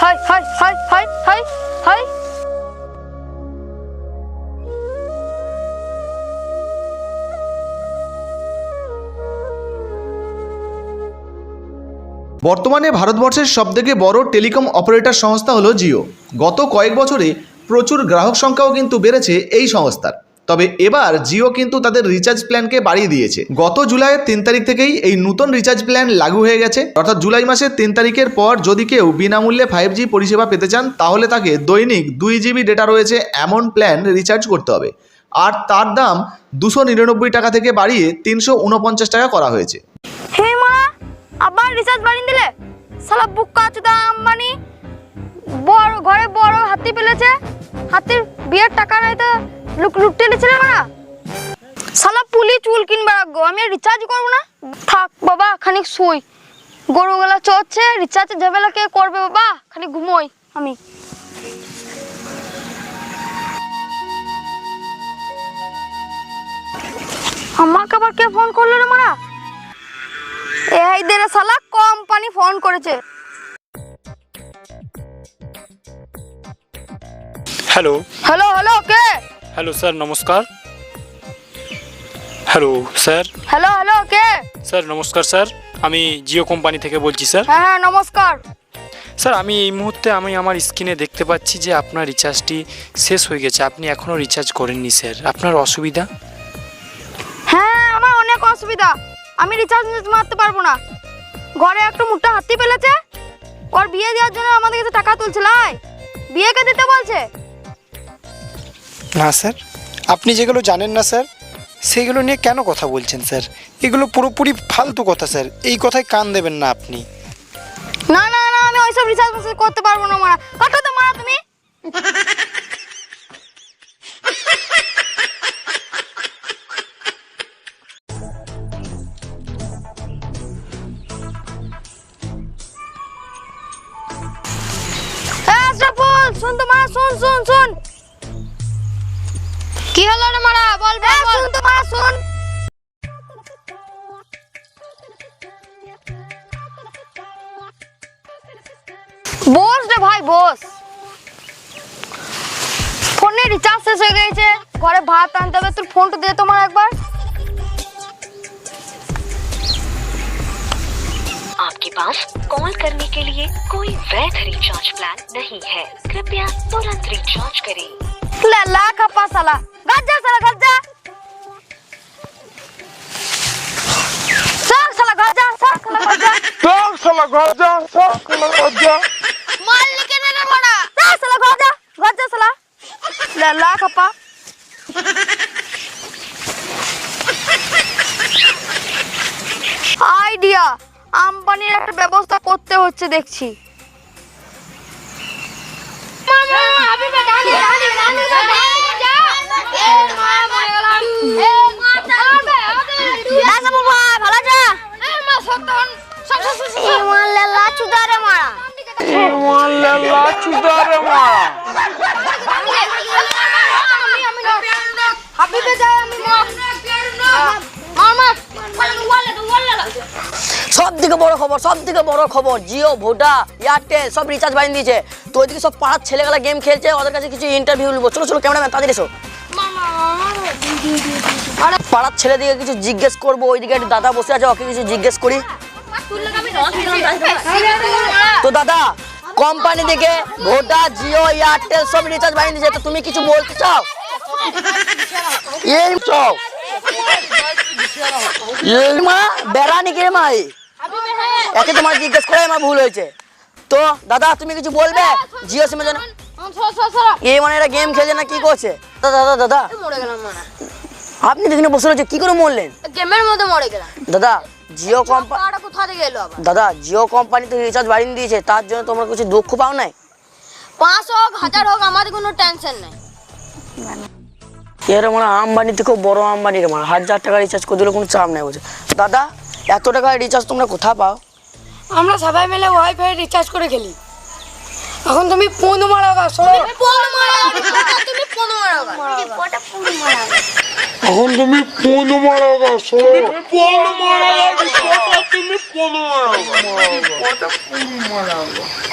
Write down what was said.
Hi hi hi hi hi hi বর্তমানে ভারতবর্ষের সবথেকে বড় টেলিকম অপারেটর সংস্থা হলো জিও। গত কয়েক বছরে প্রচুর গ্রাহক সংখ্যাও কিন্তু বেড়েছে এই সংস্থার। তবে এবার জিও কিন্তু তাদের রিচার্জ প্ল্যানকে বাড়িয়ে দিয়েছে। গত জুলাইয়ের তিন তারিখ থেকেই এই নতুন রিচার্জ প্ল্যান লাগু হয়ে গেছে। অর্থাৎ জুলাই মাসের তিন তারিখের পর যদি কেউ বিনামূল্যে ফাইভ জি পরিষেবা পেতে চান, তাহলে তাকে দৈনিক দুই জিবি ডেটা রয়েছে এমন প্ল্যান রিচার্জ করতে হবে। আর তার দাম দুশো নিরানব্বই টাকা থেকে বাড়িয়ে তিনশো উনপঞ্চাশ টাকা করা হয়েছে। আবার রিচার্জ বাড়িয়ে দিলে? চুদা আম্বানি। বড়, ঘরে বড় হাতি পেলেছে হাতির বিয়ের টাকা নাই তো। লুক লুটতে নিয়েছিল না শালা পুলি চুল কিনবার গো আমি রিচার্জ করব না? থাক বাবা খানিক শুই। গরুগুলা চড়ছে রিচার্জ ঝামেলা কে করবে বাবা? খানিক ঘুমোই আমি। আমাকে আবার কে ফোন করল রে মারা? এই দেরে শালা কোম্পানি ফোন করেছে। হ্যালো হ্যালো হ্যালো কে? হ্যালো স্যার নমস্কার। হ্যালো স্যার হ্যালো হ্যালো কে? স্যার নমস্কার স্যার আমি জিও কোম্পানি থেকে বলছি স্যার হ্যাঁ হ্যাঁ নমস্কার। স্যার আমি এই মুহূর্তে আমি আমার স্ক্রিনে দেখতে পাচ্ছি যে আপনার রিচার্জটি শেষ হয়ে গেছে। আপনি এখনও রিচার্জ করেননি স্যার আপনার অসুবিধা? হ্যাঁ আমার অনেক অসুবিধা। আমি রিচার্জ মারতে পারব না। ঘরে একটা মোটা হাতি পেলেছে ওর বিয়ে দেওয়ার জন্য আমাদের কাছে টাকা তুলছে লাই বিয়েকে দিতে বলছে। না স্যার। আপনি যেগুলো জানেন না স্যার সেগুলো নিয়ে কেন কথা বলছেন স্যার? এগুলো পুরোপুরি ফালতু কথা স্যার। এই কথায় কান দেবেন না আপনি। না না না আমি ওইসব রিচার্জ মেসেজ করতে পারব না মারা। কাটো তো মারা তুমি। শোন তো মারা, শোন, শোন, শোন। কি হলো রে মারা বল বল বল শুন তো মারা শুন বস রে ভাই বস ফোনে রিচার্জ শেষ হয়ে গেছে ঘরে ভাত আনতে হবে তোর ফোনটা দে তোমার একবার आपके पास कॉल करने के लिए कोई वैध रिचार्ज प्लान नहीं है कृपया तुरंत रिचार्ज करें লা লা খাপা সালা। গাজ্জা সালা গাজ্জা। সাক সালা গাজ্জা সাক সালা গাজ্জা। Sag শালা গজা সব শালা গজা মাল লিখে দে রে বড়া সাক সালা গাজ্জা গাজ্জা সালা। লা লা খাপা। আইডিয়া আম্বানির একটা ব্যবস্থা করতে হচ্ছে দেখছি। মারা সব থেকে খবর সব থেকে খবর, জিও, ভোডা, এয়ারটেল, সব রিচার্জ দিয়েছে। তো ওইদিকে সব পাড়ার গেম খেলছে, ওদের কাছে কিছু ইন্টারভিউ নিবো পাড়ার ছেলেদিকে কিছু জিজ্ঞেস করব, ওইদিকে একটা দাদা বসে আছে, ওকে কিছু জিজ্ঞেস করি। তো দাদা কোম্পানি থেকে ভোডা জিও এয়ারটেল সব রিচার্জ বাড়িয়ে দিয়েছে। তো তুমি কিছু বলতে চাও? এই চাও এই মা বেড়া নাকি রে মা একে তোমার জিজ্ঞেস করে আমার ভুল হয়েছে। তো দাদা তুমি কিছু বলবে? জিও সিমের জন্য এই মানে এরা গেম খেলছে না কি করছে? দাদা। দাদা দাদা আপনি এখানে বসে রয়েছে কি করে মরলেন? গেমের মধ্যে মরে গেলাম। দাদা জিও কোম্পানি পাড়া কোথা থেকে এলো আবার? দাদা জিও কোম্পানি তো রিচার্জ বাড়িয়ে দিয়েছে তার জন্য তোমরা কিছু দুঃখ পাও নাই? পাঁচ হোক হাজার হোক আমাদের কোনো টেনশন নেই। এর মানে আম্বানি থেকেও বড় আম্বানি রে মানে হাজার টাকা রিচার্জ করে দিলে কোনো চাপ নেই বলছে। দাদা এত টাকা রিচার্জ তোমরা কোথা পাও? আমরা সবাই মিলে ওয়াইফাই রিচার্জ করে খেলি। এখন তুমি ফোন মারা গা শোনো। তুমি ফোন মারো এখন তুমি ফোন মারা গা শোনো ফোন মারা গা তুমি ফোন মারা গা